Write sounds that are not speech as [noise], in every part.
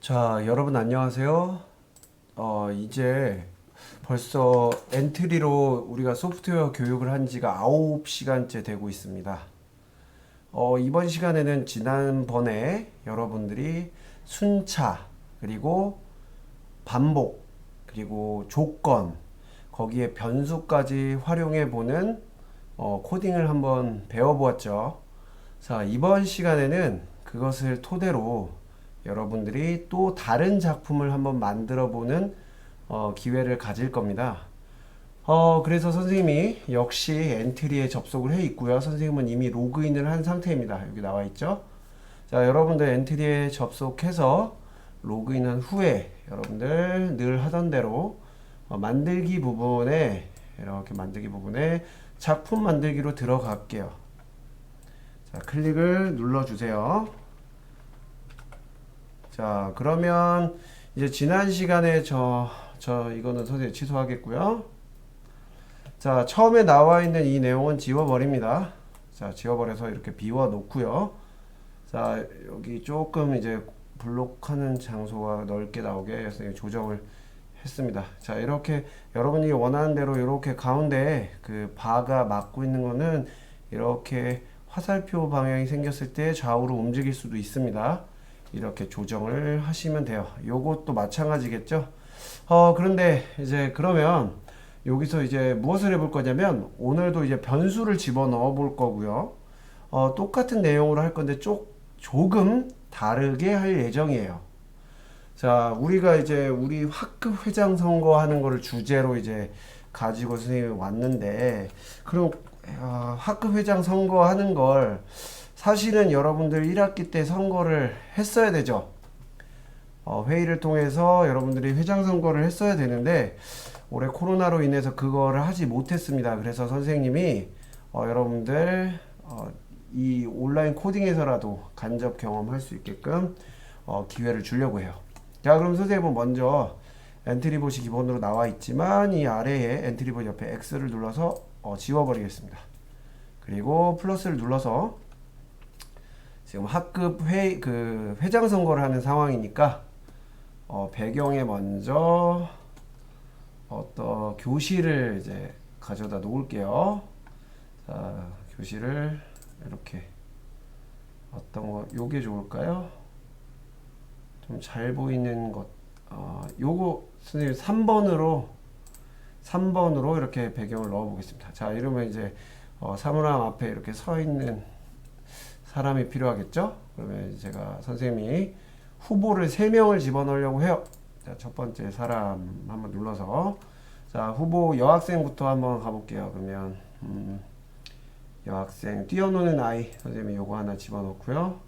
자, 여러분 안녕하세요. 어, 이제 벌써 엔트리로 우리가 소프트웨어 교육을 한 지가 9시간째 되고 있습니다. 어, 이번 시간에는 지난번에 여러분들이 순차, 그리고 반복, 그리고 조건, 거기에 변수까지 활용해 보는 어, 코딩을 한번 배워보았죠. 자, 이번 시간에는 그것을 토대로 여러분들이 또 다른 작품을 한번 만들어 보는 어, 기회를 가질 겁니다. 어, 그래서 선생님이 역시 엔트리에 접속을 해 있고요. 선생님은 이미 로그인을 한 상태입니다. 여기 나와 있죠? 자, 여러분들 엔트리에 접속해서 로그인한 후에 여러분들 늘 하던 대로 어, 만들기 부분에 이렇게 만들기 부분에 작품 만들기로 들어갈게요. 자, 클릭을 눌러 주세요. 자, 그러면 이제 지난 시간에 저, 저, 이거는 선생님 취소하겠고요. 자, 처음에 나와 있는 이 내용은 지워버립니다. 자, 지워버려서 이렇게 비워 놓고요. 자, 여기 조금 이제 블록하는 장소가 넓게 나오게 선생님이 조정을 했습니다. 자, 이렇게 여러분이 원하는 대로 이렇게 가운데 그 바가 막고 있는 거는 이렇게 화살표 방향이 생겼을 때 좌우로 움직일 수도 있습니다. 이렇게 조정을 하시면 돼요. 요것도 마찬가지겠죠? 어, 그런데 이제 그러면 여기서 이제 무엇을 해볼 거냐면 오늘도 이제 변수를 집어 넣어 볼 거고요. 어, 똑같은 내용으로 할 건데 조, 조금 다르게 할 예정이에요. 자, 우리가 이제 우리 학급 회장 선거하는 거를 주제로 이제 가지고 선생님이 왔는데, 그럼 아, 학급 회장 선거하는 걸 사실은 여러분들 1학기 때 선거를 했어야 되죠. 어, 회의를 통해서 여러분들이 회장 선거를 했어야 되는데 올해 코로나로 인해서 그거를 하지 못했습니다. 그래서 선생님이 어, 여러분들 어, 이 온라인 코딩에서라도 간접 경험할 수 있게끔 어, 기회를 주려고 해요. 자, 그럼 선생님은 먼저 엔트리봇이 기본으로 나와 있지만 이 아래에 엔트리봇 옆에 X를 눌러서 어, 지워버리겠습니다. 그리고 플러스를 눌러서 지금 학급 회, 그 회장 선거를 하는 상황이니까 어, 배경에 먼저 어떤 교실을 이제 가져다 놓을게요. 자, 교실을 이렇게 어떤 거 요게 좋을까요? 좀 잘 보이는 것. 어, 요거 선생님 3번으로 3번으로 이렇게 배경을 넣어 보겠습니다. 자, 이러면 이제 어, 사물함 앞에 이렇게 서 있는 사람이 필요하겠죠? 그러면 제가 선생님이 후보를 3명을 집어넣으려고 해요. 자, 첫 번째 사람 한번 눌러서 자, 후보 여학생부터 한번 가볼게요. 그러면 음, 여학생 뛰어노는 아이 선생님이 요거 하나 집어넣고요.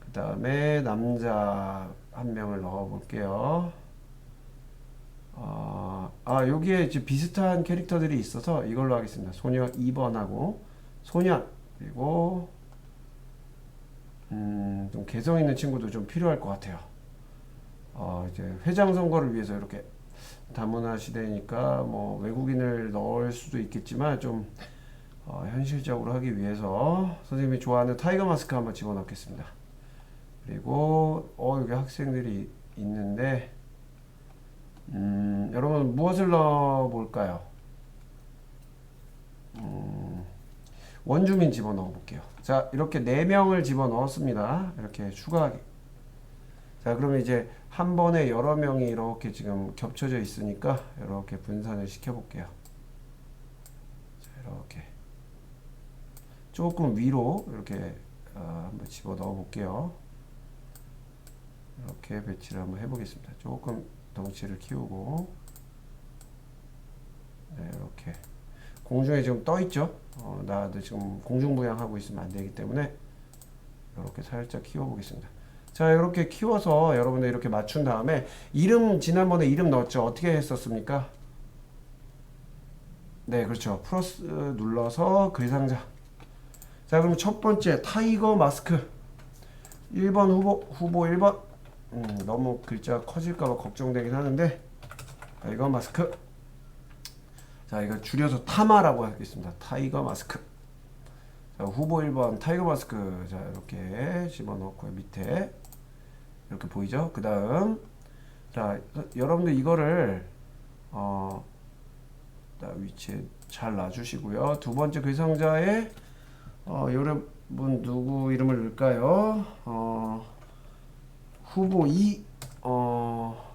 그 다음에 남자 한 명을 넣어볼게요. 어, 아 여기에 비슷한 캐릭터들이 있어서 이걸로 하겠습니다. 소녀 2번하고 소년 그리고 음, 좀 개성 있는 친구도 좀 필요할 것 같아요. 어, 이제 회장 선거를 위해서 이렇게 다문화 시대니까 뭐 외국인을 넣을 수도 있겠지만 좀 어, 현실적으로 하기 위해서 선생님이 좋아하는 타이거 마스크 한번 집어넣겠습니다. 그리고 어 여기 학생들이 있는데 음, 여러분 무엇을 넣어 볼까요? 음, 원주민 집어넣어 볼게요. 자, 이렇게 네 명을 집어넣었습니다. 이렇게 추가하기. 자, 그러면 이제 한 번에 여러 명이 이렇게 지금 겹쳐져 있으니까 이렇게 분산을 시켜 볼게요. 자, 이렇게 조금 위로 이렇게 어, 한번 집어 넣어 볼게요. 이렇게 배치를 한번 해보겠습니다. 조금 덩치를 키우고 네, 이렇게 공중에 지금 떠 있죠. 어, 나도 지금 공중부양하고 있으면 안 되기 때문에 이렇게 살짝 키워보겠습니다. 자, 이렇게 키워서 여러분들 이렇게 맞춘 다음에 이름 지난번에 이름 넣었죠. 어떻게 했었습니까? 네, 그렇죠. 플러스 눌러서 글상자. 자, 그럼 첫 번째 타이거 마스크 1번 후보 후보 1번 음, 너무 글자 커질까봐 걱정되긴 하는데 타이거 마스크 자 이거 줄여서 타마라고 하겠습니다 타이거 마스크 자 후보 1번 타이거 마스크 자 이렇게 집어넣고 밑에 이렇게 보이죠? 그 다음 자 여러분들 이거를 어 자, 위치에 잘 놔주시고요. 두 번째 글상자에 어, 여러분 누구 이름을 넣을까요? 어, 후보 2 어,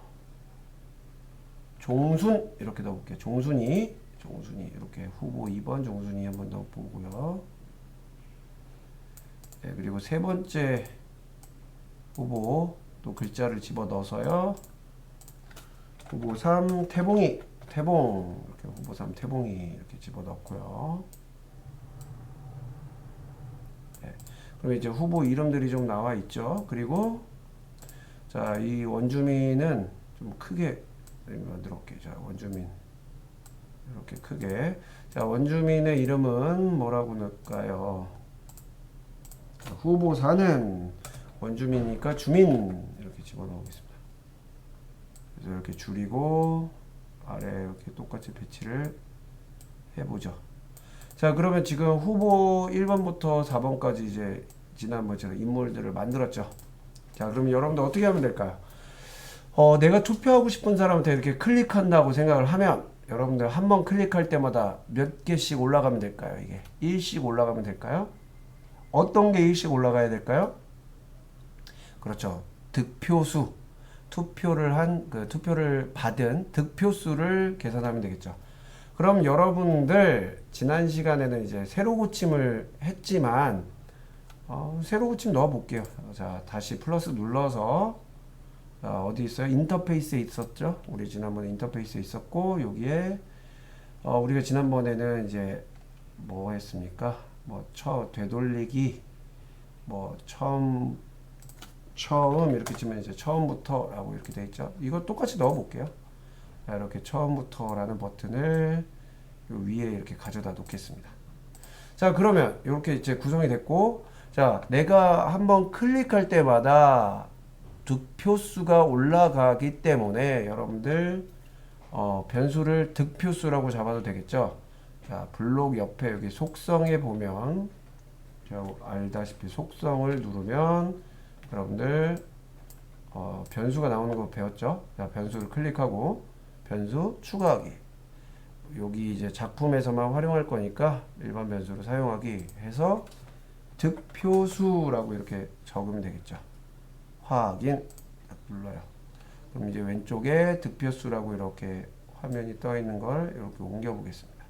종순 이렇게 넣어볼게요. 종순이 종순이 이렇게 후보 2번 종순이 한번 넣어보고요. 네, 그리고 세 번째 후보 또 글자를 집어 넣어서요. 후보 3 태봉이 태봉 이렇게 후보 3 태봉이 이렇게 집어 넣고요. 네. 그럼 이제 후보 이름들이 좀 나와 있죠. 그리고 자, 이 원주민은 좀 크게 만들어 볼게요. 자, 원주민 이렇게 크게. 자, 원주민의 이름은 뭐라고 넣을까요? 자, 후보 4는 원주민이니까 주민 이렇게 집어넣겠습니다. 그래서 이렇게 줄이고 아래 이렇게 똑같이 배치를 해보죠. 자 그러면 지금 후보 1번부터 4번까지 이제 지난번처럼 인물들을 만들었죠. 자 그러면 여러분들 어떻게 하면 될까요? 어, 내가 투표하고 싶은 사람한테 이렇게 클릭한다고 생각을 하면 여러분들 한 번 클릭할 때마다 몇 개씩 올라가면 될까요? 이게 1씩 올라가면 될까요? 어떤 게 1씩 올라가야 될까요? 그렇죠. 득표수 투표를 한 그 투표를 받은 득표수를 계산하면 되겠죠. 그럼 여러분들 지난 시간에는 이제 세로 고침을 했지만 어, 세로 고침 넣어 볼게요. 자 다시 플러스 눌러서 자, 어디 있어요? 인터페이스에 있었죠. 우리 지난번에 인터페이스에 있었고 여기에 어, 우리가 지난번에는 이제 뭐 했습니까? 뭐 처 되돌리기 뭐 처음 처음 이렇게 치면 이제 처음부터라고 이렇게 돼 있죠. 이거 똑같이 넣어 볼게요. 자, 이렇게 처음부터라는 버튼을 요 위에 이렇게 가져다 놓겠습니다. 자, 그러면 이렇게 이제 구성이 됐고, 자, 내가 한번 클릭할 때마다 득표수가 올라가기 때문에 여러분들 어, 변수를 득표수라고 잡아도 되겠죠. 자, 블록 옆에 여기 속성에 보면 알다시피 속성을 누르면 여러분들 어, 변수가 나오는 거 배웠죠? 자, 변수를 클릭하고 변수 추가하기. 여기 이제 작품에서만 활용할 거니까 일반 변수를 사용하기 해서 득표수라고 이렇게 적으면 되겠죠. 확인 딱 눌러요. 그럼 이제 왼쪽에 득표수라고 이렇게 화면이 떠 있는 걸 이렇게 옮겨 보겠습니다.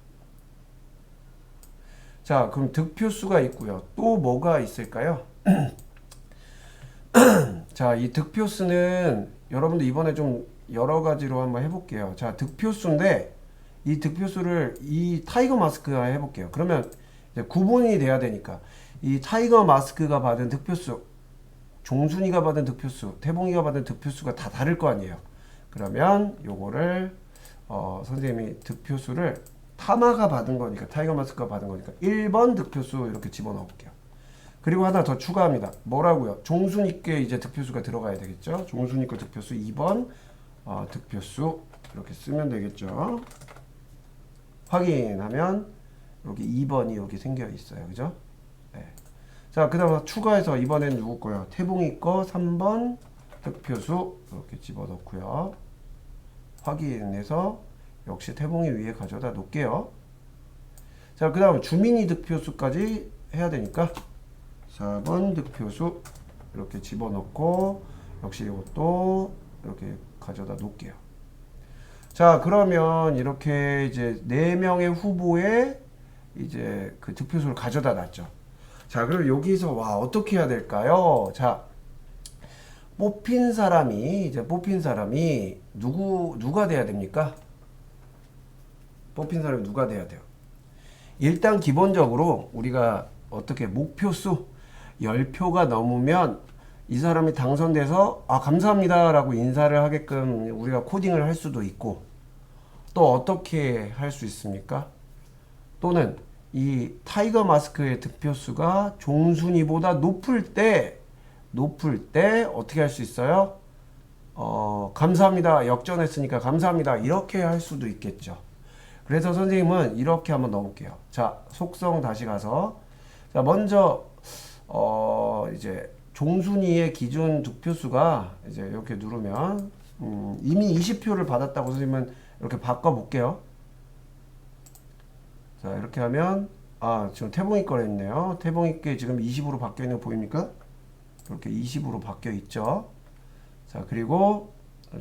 자, 그럼 득표수가 있고요. 또 뭐가 있을까요? [clears throat] 자, 이 득표수는 여러분들 이번에 좀 여러 가지로 한번 해볼게요. 자, 득표수인데 이 득표수를 이 타이거 마스크가 해볼게요. 그러면 이제 구분이 돼야 되니까 이 타이거 마스크가 받은 득표수, 종순이가 받은 득표수, 태봉이가 받은 득표수가 다 다를 거 아니에요. 그러면 요거를 어, 선생님이 득표수를 타마가 받은 거니까 타이거 마스크가 받은 거니까 1번 득표수 이렇게 집어넣어 볼게요. 그리고 하나 더 추가합니다. 뭐라고요? 종순이께 이제 득표수가 들어가야 되겠죠. 종순이께 득표수 2번 어, 득표수 이렇게 쓰면 되겠죠. 확인하면 여기 2번이 여기 생겨 있어요. 그죠? 네. 자, 그 다음 추가해서 이번엔 누구 거요? 태봉이 거 3번 득표수 이렇게 집어넣고요. 확인해서 역시 태봉이 위에 가져다 놓을게요. 자, 그 다음 주민이 득표수까지 해야 되니까 4번 득표수 이렇게 집어넣고 역시 이것도 이렇게 가져다 놓을게요. 자, 그러면 이렇게 이제 네 명의 후보에 이제 그 득표수를 가져다 놨죠. 자, 그럼 여기서 와 어떻게 해야 될까요? 자, 뽑힌 사람이 이제 뽑힌 사람이 누구 누가 돼야 됩니까? 뽑힌 사람이 누가 돼야 돼요? 일단 기본적으로 우리가 어떻게 목표수 10표가 넘으면 이 사람이 당선돼서 아 감사합니다라고 인사를 하게끔 우리가 코딩을 할 수도 있고 또 어떻게 할 수 있습니까? 또는 이 타이거 마스크의 득표수가 종순이보다 높을 때 높을 때 어떻게 할 수 있어요? 어, 감사합니다. 역전했으니까 감사합니다. 이렇게 할 수도 있겠죠. 그래서 선생님은 이렇게 한번 넣어볼게요. 자, 속성 다시 가서. 자, 먼저, 어, 이제 종순이의 기준 득표수가 이제 이렇게 누르면 음, 이미 20표를 받았다고 선생님은 이렇게 바꿔볼게요. 자 이렇게 하면 아 지금 태봉이 있네요. 태봉이 게 지금 20으로 바뀌어 있는 거 보입니까? 이렇게 20으로 바뀌어 있죠. 자 그리고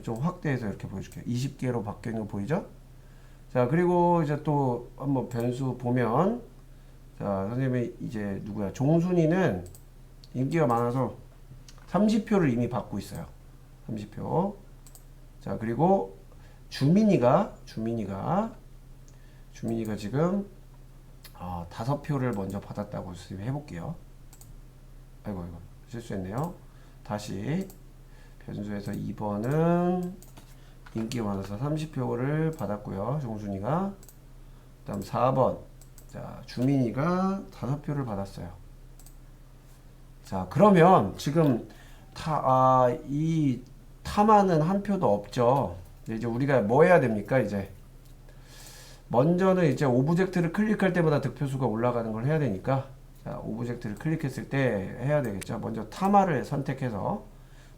좀 확대해서 이렇게 보여줄게요. 20개로 바뀌어 있는 거 보이죠? 자 그리고 이제 또 한번 변수 보면 자 선생님이 이제 누구야 종순이는 인기가 많아서 30표를 이미 받고 있어요. 30표. 자 그리고 주민이가 주민이가 주민이가 지금 어, 다섯 표를 먼저 받았다고 해볼게요. 아이고 아이고 실수했네요. 다시 변수에서 2번은 인기가 많아서 30표를 받았고요. 종순이가 그다음 4번 자 주민이가 다섯 표를 받았어요. 자 그러면 지금 타이 타마는 한 표도 없죠. 이제 우리가 뭐 해야 됩니까 이제 먼저는 이제 오브젝트를 클릭할 때마다 득표수가 올라가는 걸 해야 되니까 자 오브젝트를 클릭했을 때 해야 되겠죠. 먼저 타마를 선택해서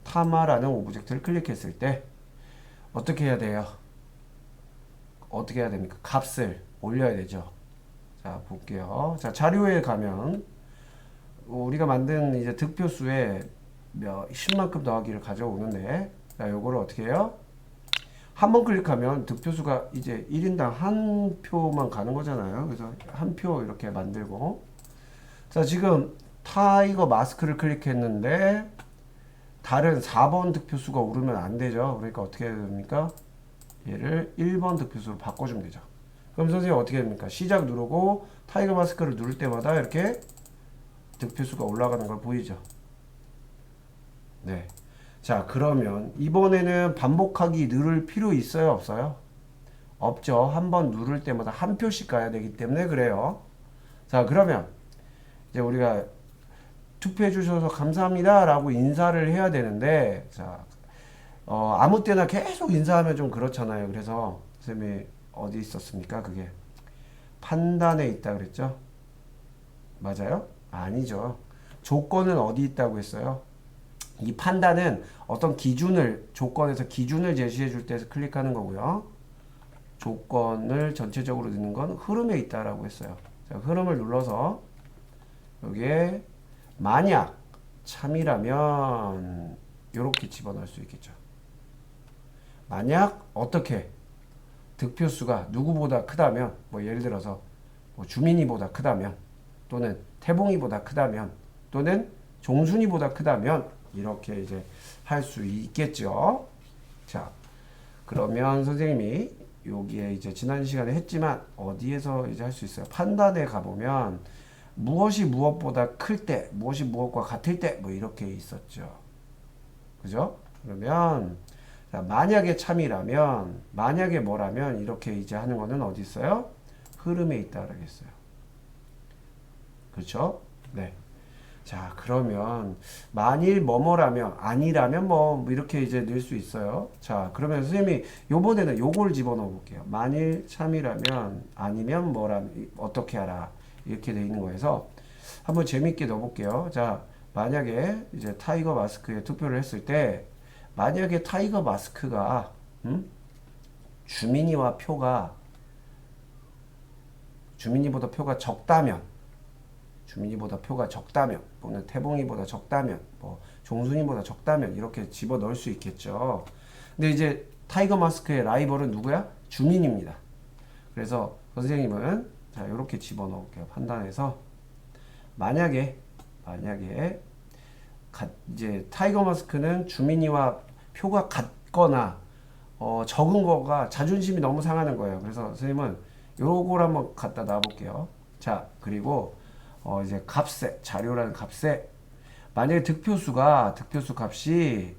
타마라는 오브젝트를 클릭했을 때 어떻게 해야 돼요? 어떻게 해야 됩니까? 값을 올려야 되죠. 자 볼게요. 자 자료에 가면 우리가 만든 이제 득표수에 몇 10만큼 더하기를 가져오는데 자 요거를 어떻게 해요? 한 번 클릭하면 득표수가 이제 1인당 한 표만 가는 거잖아요. 그래서 한 표 이렇게 만들고 자 지금 타이거 마스크를 클릭했는데 다른 4번 득표수가 오르면 안 되죠. 그러니까 어떻게 해야 됩니까? 얘를 1번 득표수로 바꿔주면 되죠. 그럼 선생님 어떻게 됩니까? 시작 누르고 타이거 마스크를 누를 때마다 이렇게 득표수가 올라가는 걸 보이죠. 네. 자, 그러면 이번에는 반복하기 누를 필요 있어요? 없어요? 없죠. 한 번 누를 때마다 한 표씩 가야 되기 때문에 그래요. 자, 그러면 이제 우리가 투표해 주셔서 감사합니다 라고 인사를 해야 되는데 자, 어, 아무 때나 계속 인사하면 좀 그렇잖아요. 그래서 선생님이 어디 있었습니까? 그게 판단에 있다 그랬죠? 맞아요? 아니죠. 조건은 어디 있다고 했어요? 이 판단은 어떤 기준을 조건에서 기준을 제시해 줄 때 클릭하는 거고요. 조건을 전체적으로 넣는 건 흐름에 있다라고 했어요. 자, 흐름을 눌러서 여기에 만약 참이라면 이렇게 집어넣을 수 있겠죠. 만약 어떻게 득표수가 누구보다 크다면 뭐 예를 들어서 뭐 주민이보다 크다면 또는 태봉이보다 크다면 또는 종순이보다 크다면 이렇게 이제 할 수 있겠죠. 자, 그러면 선생님이 여기에 이제 지난 시간에 했지만 어디에서 이제 할 수 있어요? 판단에 가보면 무엇이 무엇보다 클 때, 무엇이 무엇과 같을 때, 뭐 이렇게 있었죠. 그죠? 그러면 자, 만약에 참이라면, 만약에 뭐라면 이렇게 이제 하는 거는 어디 있어요? 흐름에 있다 그러겠어요. 그렇죠? 네. 자, 그러면 만일 뭐뭐라면 아니라면 뭐 이렇게 이제 넣을 수 있어요. 자, 그러면 선생님이 요번에는 요걸 집어넣어 볼게요. 만일 참이라면 아니면 뭐라면 어떻게 하라. 이렇게 돼 있는 거에서 한번 재밌게 넣어 볼게요. 자, 만약에 이제 타이거 마스크에 투표를 했을 때 만약에 타이거 마스크가 음? 주민이와 표가 주민이보다 표가 적다면 주민이보다 표가 적다면 또는 태봉이보다 적다면 뭐 종순이보다 적다면 이렇게 집어 넣을 수 있겠죠. 근데 이제 타이거 마스크의 라이벌은 누구야? 주민입니다. 그래서 선생님은 자 이렇게 집어 넣을게요. 판단해서 만약에 만약에 가, 이제 타이거 마스크는 주민이와 표가 같거나 어, 적은 거가 자존심이 너무 상하는 거예요. 그래서 선생님은 요걸 한번 갖다 놔볼게요. 자 그리고 어 이제 값에 자료라는 값에 만약에 득표수가 득표수 값이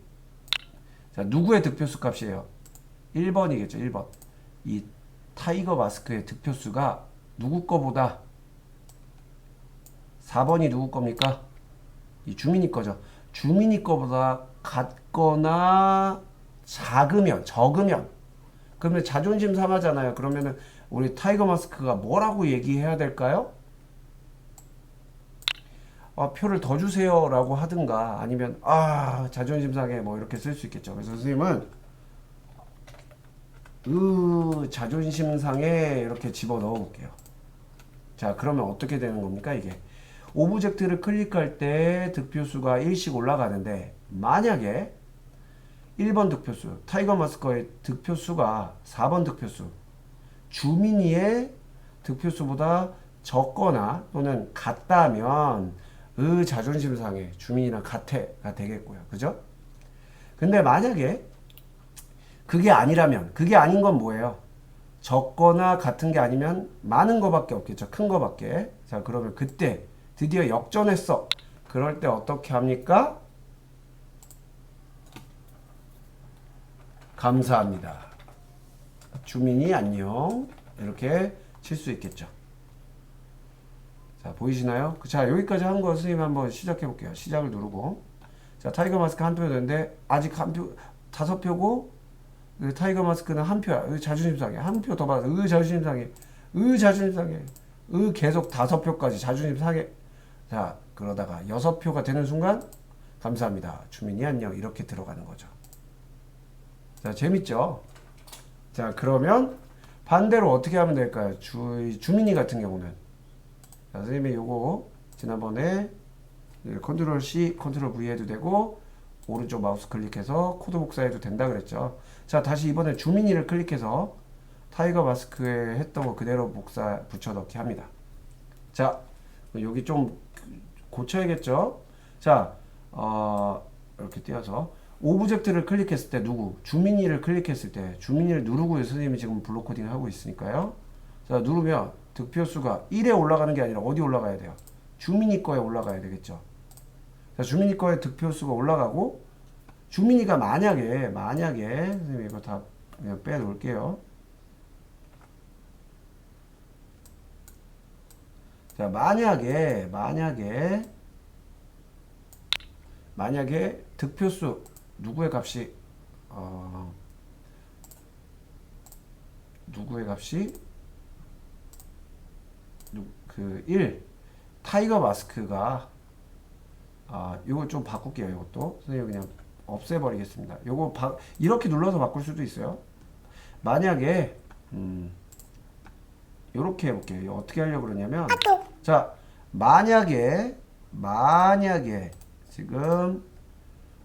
자 누구의 득표수 값이에요? 1번이겠죠. 1번. 이 타이거 마스크의 득표수가 누구 거보다 4번이 누구 겁니까? 이 주민이 거죠. 주민이 거보다 같거나 작으면 적으면 그러면 자존심 상하잖아요. 그러면은 우리 타이거 마스크가 뭐라고 얘기해야 될까요? 어, 표를 더 주세요라고 하든가 아니면 아 자존심 상해 뭐 이렇게 쓸 수 있겠죠. 그래서 선생님은 으 자존심 상해 이렇게 집어 넣어 볼게요. 자 그러면 어떻게 되는 겁니까 이게 오브젝트를 클릭할 때 득표수가 1씩 올라가는데 만약에 1번 득표수 타이거 마스커의 득표수가 4번 득표수 주민이의 득표수보다 적거나 또는 같다면 의 자존심 상해 주민이랑 같애가 되겠고요. 그죠? 근데 만약에 그게 아니라면 그게 아닌 건 뭐예요? 적거나 같은 게 아니면 많은 거밖에 없겠죠. 큰 거밖에. 자, 그러면 그때 드디어 역전했어. 그럴 때 어떻게 합니까? 감사합니다. 주민이 안녕. 이렇게 칠 수 있겠죠. 자, 보이시나요? 그, 자, 여기까지 한거 선생님 한번 시작해 볼게요. 시작을 누르고. 자, 타이거 마스크 한표 되는데, 아직 한 표, 다섯 표고, 그 타이거 마스크는 한 표야. 으, 자존심 상해. 한 표 더 받아. 으, 자존심 상해. 으, 자존심 상해. 으, 계속 다섯 표까지 자존심 상해. 자, 그러다가 여섯 표가 되는 순간, 감사합니다. 주민이 안녕. 이렇게 들어가는 거죠. 자, 재밌죠? 자, 그러면 반대로 어떻게 하면 될까요? 주, 주민이 같은 경우는. 자, 선생님이 요거 지난번에 예, 컨트롤 C, 컨트롤 V 해도 되고 오른쪽 마우스 클릭해서 코드 복사해도 된다 그랬죠. 자, 다시 이번에 주민이를 클릭해서 타이거 마스크에 했던 거 그대로 복사 붙여넣기 합니다. 자, 여기 좀 고쳐야겠죠? 자, 어, 이렇게 띄어서 오브젝트를 클릭했을 때 누구? 주민이를 클릭했을 때 주민이를 누르고 선생님이 지금 블록 코딩을 하고 있으니까요. 자, 누르면 득표수가 1에 올라가는 게 아니라 어디 올라가야 돼요? 주민이 거에 올라가야 되겠죠. 자, 주민이 거에 득표수가 올라가고 주민이가 만약에 만약에 선생님 이거 다 그냥 빼놓을게요. 자, 만약에 만약에 만약에 득표수 누구의 값이 어 누구의 값이 그1 타이거 마스크가 아 이거 좀 바꿀게요 이것도. 선생님 그냥 없애버리겠습니다. 요거 바, 이렇게 눌러서 바꿀 수도 있어요. 만약에 음 요렇게 해볼게요. 어떻게 하려고 그러냐면 자 만약에 만약에 지금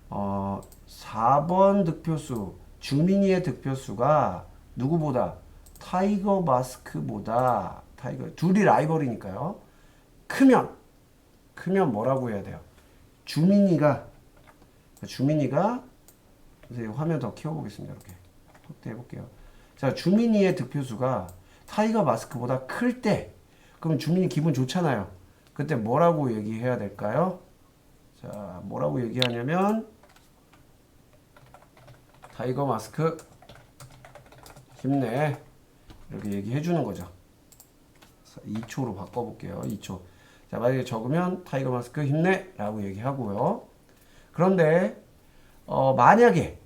어 4번 득표수 주민이의 득표수가 누구보다 타이거 마스크보다 타이거 둘이 라이벌이니까요. 크면 크면 뭐라고 해야 돼요? 주민이가 주민이가 화면 더 키워보겠습니다. 이렇게 확대해 볼게요. 자 주민이의 득표수가 타이거 마스크보다 클 때 그럼 주민이 기분 좋잖아요. 그때 뭐라고 얘기해야 될까요? 자 뭐라고 얘기하냐면 타이거 마스크 힘내 이렇게 얘기해 주는 거죠 2초로 바꿔볼게요. 2초. 자 만약에 적으면 타이거 마스크 힘내! 라고 얘기하고요. 그런데 어, 만약에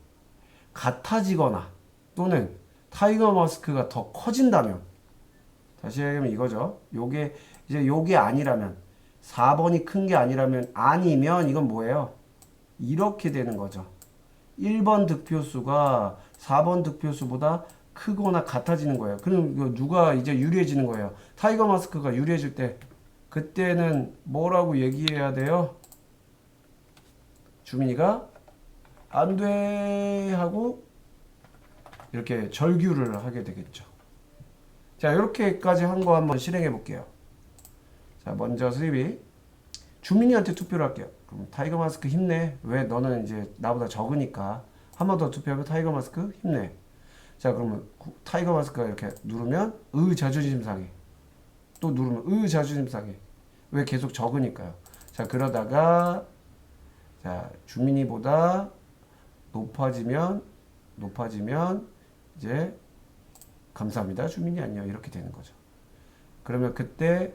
같아지거나 또는 타이거 마스크가 더 커진다면 다시 얘기하면 이거죠. 요게 이제 요게 아니라면 4번이 큰 게 아니라면 아니면 이건 뭐예요? 이렇게 되는 거죠. 1번 득표수가 4번 득표수보다 크거나 같아지는 거예요. 그럼 누가 이제 유리해지는 거예요. 타이거 마스크가 유리해질 때 그때는 뭐라고 얘기해야 돼요? 주민이가 안 돼 하고 이렇게 절규를 하게 되겠죠. 자, 이렇게까지 한 거 한번 실행해 볼게요. 자, 먼저 수입이 주민이한테 투표를 할게요. 그럼 타이거 마스크 힘내. 왜 너는 이제 나보다 적으니까 한 번 더 투표하면 타이거 마스크 힘내. 자 그러면 구- 타이거 마스크가 이렇게 누르면 의 자존심 상해. 또 누르면 의 자존심 상해. 왜 계속 적으니까요. 자 그러다가 자 주민이보다 높아지면 높아지면 이제 감사합니다 주민이 안녕 이렇게 되는 거죠. 그러면 그때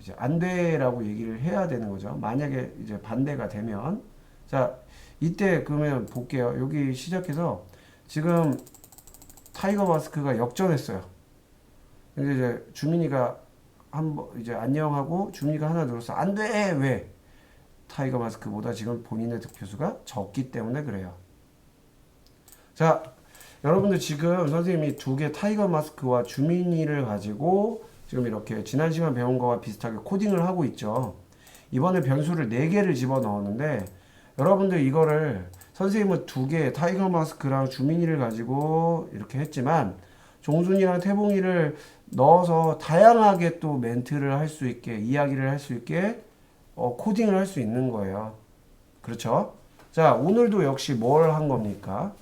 이제 안 돼라고 얘기를 해야 되는 거죠. 만약에 이제 반대가 되면 자 이때 그러면 볼게요. 여기 시작해서 지금 타이거 마스크가 역전했어요. 근데 이제 주민이가 한번 이제 안녕하고 주민이가 하나 늘었어. 안 돼. 왜? 타이거 마스크보다 지금 본인의 득표수가 적기 때문에 그래요. 자, 여러분들 지금 선생님이 두 개 타이거 마스크와 주민이를 가지고 지금 이렇게 지난 시간 배운 거와 비슷하게 코딩을 하고 있죠. 이번에 변수를 네 개를 집어 넣었는데 여러분들 이거를 선생님은 두 개 타이거 마스크랑 주민이를 가지고 이렇게 했지만 종순이랑 태봉이를 넣어서 다양하게 또 멘트를 할 수 있게 이야기를 할 수 있게 어, 코딩을 할 수 있는 거예요. 그렇죠? 자, 오늘도 역시 뭘 한 겁니까?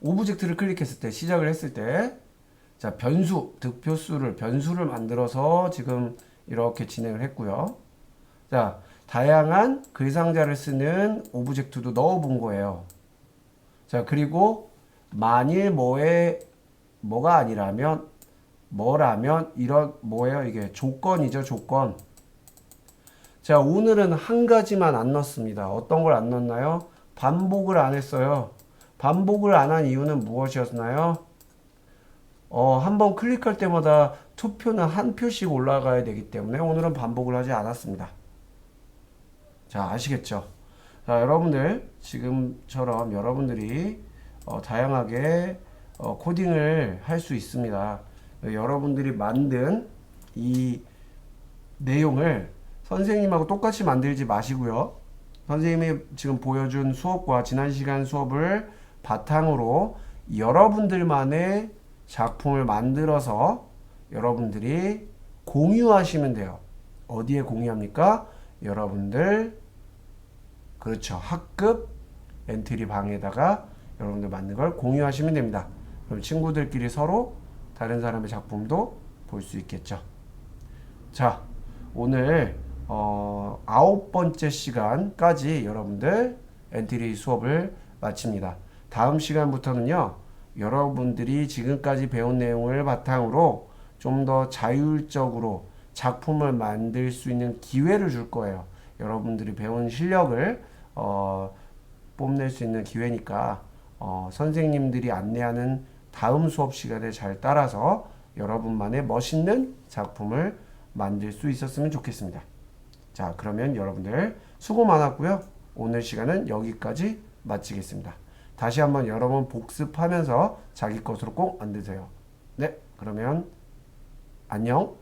오브젝트를 클릭했을 때, 시작을 했을 때, 자, 변수, 득표수를, 변수를 만들어서 지금 이렇게 진행을 했고요. 자, 다양한 글상자를 쓰는 오브젝트도 넣어 본 거예요. 자, 그리고 만일 뭐에, 뭐가 아니라면, 뭐라면, 이런, 뭐예요? 이게 조건이죠, 조건. 자, 오늘은 한 가지만 안 넣습니다. 어떤 걸 안 넣나요? 반복을 안 했어요. 반복을 안 한 이유는 무엇이었나요? 어, 한번 클릭할 때마다 투표는 한 표씩 올라가야 되기 때문에 오늘은 반복을 하지 않았습니다. 자, 아시겠죠? 자, 여러분들, 지금처럼 여러분들이 어, 다양하게 어, 코딩을 할 수 있습니다. 여러분들이 만든 이 내용을 선생님하고 똑같이 만들지 마시고요. 선생님이 지금 보여준 수업과 지난 시간 수업을 바탕으로 여러분들만의 작품을 만들어서 여러분들이 공유하시면 돼요. 어디에 공유합니까? 여러분들 그렇죠. 학급 엔트리 방에다가 여러분들 만든 걸 공유하시면 됩니다. 그럼 친구들끼리 서로 다른 사람의 작품도 볼 수 있겠죠. 자, 오늘 어, 아홉 번째 시간까지 여러분들 엔트리 수업을 마칩니다. 다음 시간부터는요, 여러분들이 지금까지 배운 내용을 바탕으로 좀 더 자율적으로 작품을 만들 수 있는 기회를 줄 거예요. 여러분들이 배운 실력을 어, 뽐낼 수 있는 기회니까 어, 선생님들이 안내하는 다음 수업 시간에 잘 따라서 여러분만의 멋있는 작품을 만들 수 있었으면 좋겠습니다. 자, 그러면 여러분들 수고 많았고요. 오늘 시간은 여기까지 마치겠습니다. 다시 한번 여러분 복습하면서 자기 것으로 꼭 만드세요. 네, 그러면 안녕.